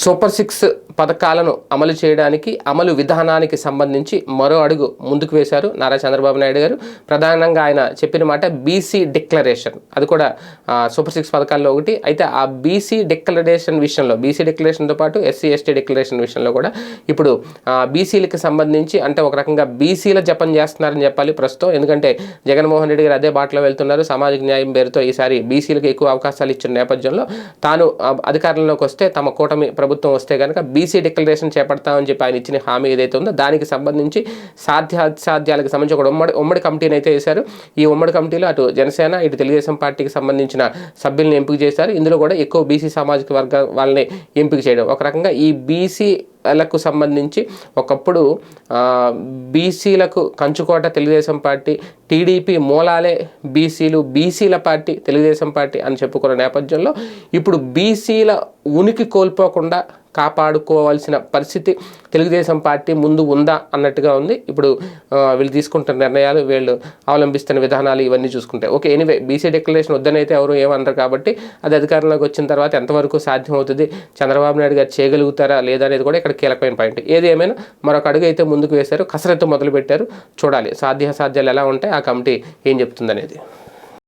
Super six పథకాలను అమలు చేయడానికి అమలు విధానానికి సంబంధించి మరో అడుగు ముందుకు వేశారు నారా చంద్రబాబు నాయుడు గారు. ప్రధానంగా ఆయన చెప్పిన మాట బీసీ డిక్లరేషన్. అది కూడా సూపర్ సిక్స్ పథకాల్లో ఒకటి. అయితే ఆ బీసీ డిక్లరేషన్ విషయంలో బీసీ డిక్లరేషన్తో పాటు ఎస్సీ ఎస్టీ డిక్లరేషన్ విషయంలో కూడా ఇప్పుడు బీసీలకు సంబంధించి అంటే ఒక రకంగా బీసీల జపం చేస్తున్నారని చెప్పాలి ప్రస్తుతం. ఎందుకంటే జగన్మోహన్ రెడ్డి గారు అదే బాటలో వెళ్తున్నారు. సామాజిక న్యాయం పేరుతో ఈసారి బీసీలకు ఎక్కువ అవకాశాలు ఇచ్చిన నేపథ్యంలో తాను అధికారంలోకి వస్తే తమ కూటమి ప్రభుత్వం వస్తే కనుక బీసీ డిక్లరేషన్ చేపడతామని చెప్పి ఆయన ఇచ్చిన హామీ ఏదైతే ఉందో దానికి సంబంధించి సాధ్య అసాధ్యాలకు సంబంధించి ఒక ఉమ్మడి ఉమ్మడి కమిటీని అయితే వేశారు. ఈ ఉమ్మడి కమిటీలో అటు జనసేన ఇటు తెలుగుదేశం పార్టీకి సంబంధించిన సభ్యులను ఎంపిక చేశారు. ఇందులో కూడా ఎక్కువ బీసీ సామాజిక వర్గ వాళ్ళని ఎంపిక చేయడం. ఒక రకంగా ఈ బీసీ లకు సంబంధించి ఒకప్పుడు బీసీలకు కంచుకోట తెలుగుదేశం పార్టీ టీడీపీ మూలాలే బీసీలు బీసీల పార్టీ తెలుగుదేశం పార్టీ అని చెప్పుకున్న నేపథ్యంలో ఇప్పుడు బీసీల ఉనికి కోల్పోకుండా కాపాడుకోవాల్సిన పరిస్థితి తెలుగుదేశం పార్టీ ముందు ఉందా అన్నట్టుగా ఉంది. ఇప్పుడు వీళ్ళు తీసుకుంటున్న నిర్ణయాలు వీళ్ళు అవలంబిస్తున్న విధానాలు ఇవన్నీ చూసుకుంటే. ఓకే ఎనీవే బీసీ డిక్లరేషన్ వద్దనైతే ఎవరు ఏమన్నారు కాబట్టి అది అధికారంలోకి వచ్చిన తర్వాత ఎంతవరకు సాధ్యం అవుతుంది చంద్రబాబు నాయుడు గారు చేయగలుగుతారా లేదా అనేది కూడా ఇక్కడ కీలకమైన పాయింట్. ఏది ఏమైనా మరొక అడుగు అయితే ముందుకు వేశారు కసరత్తు మొదలుపెట్టారు. చూడాలి సాధ్యాసాధ్యాలు ఎలా ఉంటాయి ఆ కమిటీ ఏం చెప్తుందనేది.